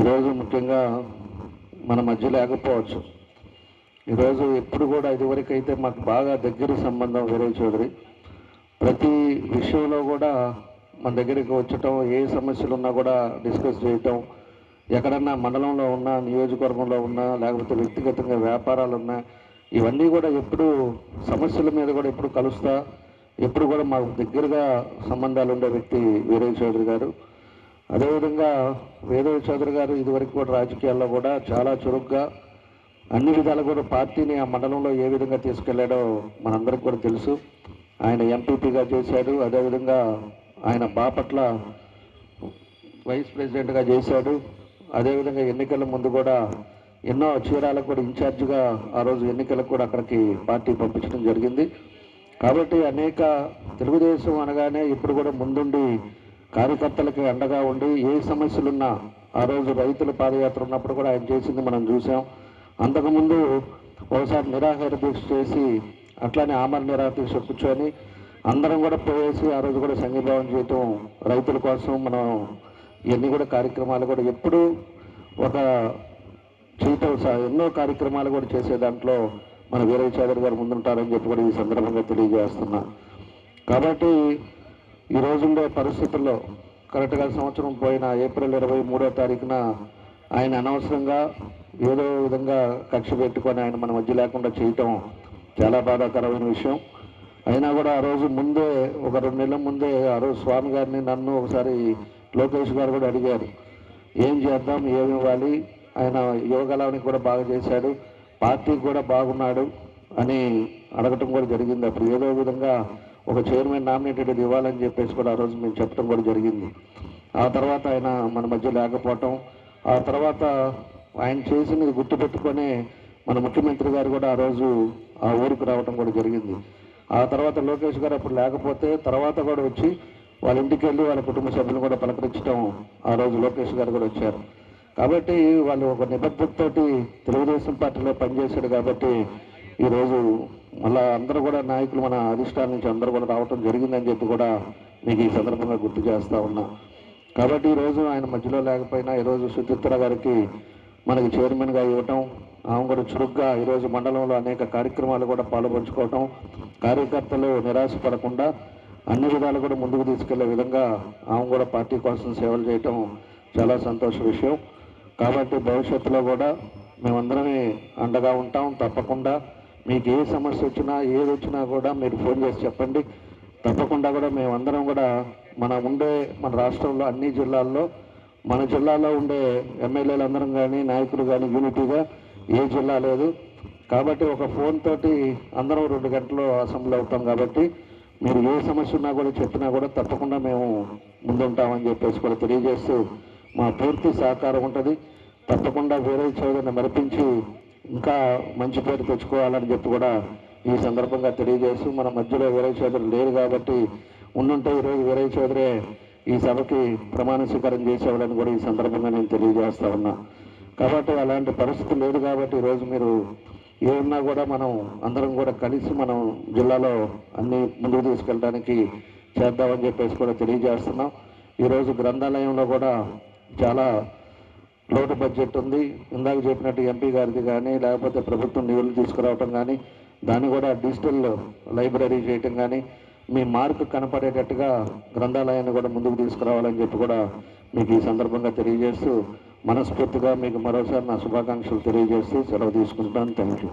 ఈరోజు ముఖ్యంగా మన మధ్య లేకపోవచ్చు. ఈరోజు ఎప్పుడు కూడా ఇదివరకు అయితే మాకు బాగా దగ్గర సంబంధం వీరయ్య చౌదరి. ప్రతి విషయంలో కూడా మన దగ్గరికి వచ్చటం ఏ సమస్యలు ఉన్నా కూడా డిస్కస్ చేయటం ఎక్కడన్నా మండలంలో ఉన్నా నియోజకవర్గంలో ఉన్నా లేకపోతే వ్యక్తిగతంగా వ్యాపారాలు ఉన్నా ఇవన్నీ కూడా ఎప్పుడు సమస్యల మీద కూడా ఎప్పుడు కలుస్తా ఎప్పుడు కూడా మాకు దగ్గరగా సంబంధాలు ఉండే వ్యక్తి వీరయ్య చౌదరి గారు. అదేవిధంగా వేదవ చౌదరి గారు ఇదివరకు కూడా రాజకీయాల్లో కూడా చాలా చురుగ్గా అన్ని విధాలు కూడా పార్టీని ఆ మండలంలో ఏ విధంగా తీసుకెళ్ళాడో మనందరికి కూడా తెలుసు. ఆయన ఎంపీపీగా చేశాడు. అదేవిధంగా ఆయన బాపట్ల వైస్ ప్రెసిడెంట్గా చేశాడు. అదేవిధంగా ఎన్నికల ముందు కూడా ఎన్నో చీరాలకు కూడా ఇన్ఛార్జిగా ఆ రోజు ఎన్నికలకు కూడా అక్కడికి పార్టీ పంపించడం జరిగింది. కాబట్టి అనేక తెలుగుదేశం అనగానే ఇప్పుడు కూడా ముందుండి కార్యకర్తలకి అండగా ఉండి ఏ సమస్యలున్నా ఆ రోజు రైతుల పాదయాత్ర ఉన్నప్పుడు కూడా ఆయన చేసింది మనం చూసాం. అంతకుముందు ఒకసారి నిరాహార దీక్ష చేసి అట్లానే ఆమర నిరాహార దీక్ష కూర్చొని అందరం కూడా పోయేసి ఆ రోజు కూడా సంఘీభావం చేయటం రైతుల కోసం మనం ఇవన్నీ కూడా కార్యక్రమాలు కూడా ఎప్పుడూ ఒక చేయటం ఎన్నో కార్యక్రమాలు కూడా చేసే దాంట్లో మన వీరయ్య చౌదరి గారు ముందుంటారని చెప్పి కూడా ఈ సందర్భంగా తెలియజేస్తున్నా. కాబట్టి ఈ రోజుండే పరిస్థితుల్లో కరెక్ట్గా సంవత్సరం పోయిన ఏప్రిల్ ఇరవై మూడో తారీఖున ఆయన అనవసరంగా ఏదో విధంగా కక్ష పెట్టుకొని ఆయన మన మధ్య లేకుండా చేయటం చాలా బాధాకరమైన విషయం. అయినా కూడా ఆ రోజు ముందే ఒక రెండు నెలల ముందే ఆ రోజు స్వామి గారిని నన్ను ఒకసారి లోకేష్ గారు కూడా అడిగారు. ఏం చేద్దాం ఏమి ఇవ్వాలి? ఆయన యోగలానికి కూడా బాగా చేశాడు పార్టీ కూడా బాగున్నాడు అని అడగటం కూడా జరిగింది అప్పుడు. ఏదో విధంగా ఒక చైర్మన్ నామినేటెడ్ ఇవ్వాలని చెప్పేసి కూడా ఆ రోజు మేము చెప్పడం కూడా జరిగింది. ఆ తర్వాత ఆయన మన మధ్య లేకపోవటం ఆ తర్వాత ఆయన చేసినది గుర్తుపెట్టుకొని మన ముఖ్యమంత్రి గారు కూడా ఆ రోజు ఆ ఊరికి రావటం కూడా జరిగింది. ఆ తర్వాత లోకేష్ గారు అప్పుడు లేకపోతే తర్వాత కూడా వచ్చి వాళ్ళ ఇంటికి వెళ్ళి వాళ్ళ కుటుంబ సభ్యులు కూడా పలకరించడం ఆ రోజు లోకేష్ గారు కూడా వచ్చారు. కాబట్టి వాళ్ళు ఒక నిబద్ధతతోటి తెలుగుదేశం పార్టీలో పనిచేశాడు కాబట్టి ఈరోజు మళ్ళా అందరూ కూడా నాయకులు మన అధిష్టానం నుంచి అందరూ కూడా రావటం జరిగిందని చెప్పి కూడా మీకు ఈ సందర్భంగా గుర్తు చేస్తూ ఉన్నా. కాబట్టి ఈరోజు ఆయన మధ్యలో లేకపోయినా ఈరోజు సుచిత్ర గారికి మనకి చైర్మన్గా ఇవ్వటం ఆమె కూడా చురుగ్గా ఈరోజు మండలంలో అనేక కార్యక్రమాలు కూడా పాల్పంచుకోవటం కార్యకర్తలు నిరాశపడకుండా అన్ని విధాలు కూడా ముందుకు తీసుకెళ్ళే విధంగా ఆమె కూడా పార్టీ కోసం సేవలు చేయటం చాలా సంతోష విషయం. కాబట్టి భవిష్యత్తులో కూడా మేమందరమే అండగా ఉంటాం తప్పకుండా. మీకు ఏ సమస్య వచ్చినా ఏది వచ్చినా కూడా మీరు ఫోన్ చేసి చెప్పండి. తప్పకుండా కూడా మేమందరం కూడా మన ఉండే మన రాష్ట్రంలో అన్ని జిల్లాల్లో మన జిల్లాలో ఉండే ఎమ్మెల్యేలు అందరం కానీ నాయకులు కానీ యూనిటీగా ఏ జిల్లా లేదు. కాబట్టి ఒక ఫోన్ తోటి అందరం రెండు గంటలు అసెంబ్లీ అవుతాం కాబట్టి మీరు ఏ సమస్య ఉన్నా కూడా చెప్పినా కూడా తప్పకుండా మేము ముందుంటామని చెప్పేసి కూడా తెలియజేస్తూ మా పూర్తి సహకారం ఉంటుంది. తప్పకుండా వేరే చౌదరిని మరిపించి ఇంకా మంచి పేరు తెచ్చుకోవాలని చెప్పి కూడా ఈ సందర్భంగా తెలియజేస్తూ మన మధ్యలో వీరయ్య చౌదరి లేరు కాబట్టి ఉండుంటే ఈరోజు వీరయ్య చౌదరే ఈ సభకి ప్రమాణ స్వీకారం చేసేవాడని కూడా ఈ సందర్భంగా నేను తెలియజేస్తా ఉన్నా. కాబట్టి అలాంటి పరిస్థితి లేదు కాబట్టి ఈరోజు మీరు ఏమన్నా కూడా మనం అందరం కూడా కలిసి మనం జిల్లాలో అన్ని ముందుకు తీసుకెళ్ళడానికి చేద్దామని చెప్పేసి కూడా తెలియజేస్తున్నాం. ఈరోజు గ్రంథాలయంలో కూడా చాలా లోటు బడ్జెట్ ఉంది. ఇందాక చెప్పినట్టు ఎంపీ గారిది కానీ లేకపోతే ప్రభుత్వం నిధులు తీసుకురావటం కానీ దాన్ని కూడా డిజిటల్ లైబ్రరీ చేయటం కానీ మీ మార్క్ కనపడేటట్టుగా గ్రంథాలయాన్ని కూడా ముందుకు తీసుకురావాలని చెప్పి కూడా మీకు ఈ సందర్భంగా తెలియజేస్తూ మనస్ఫూర్తిగా మీకు మరోసారి నా శుభాకాంక్షలు తెలియజేస్తూ సెలవు తీసుకుంటాను థ్యాంక్ యూ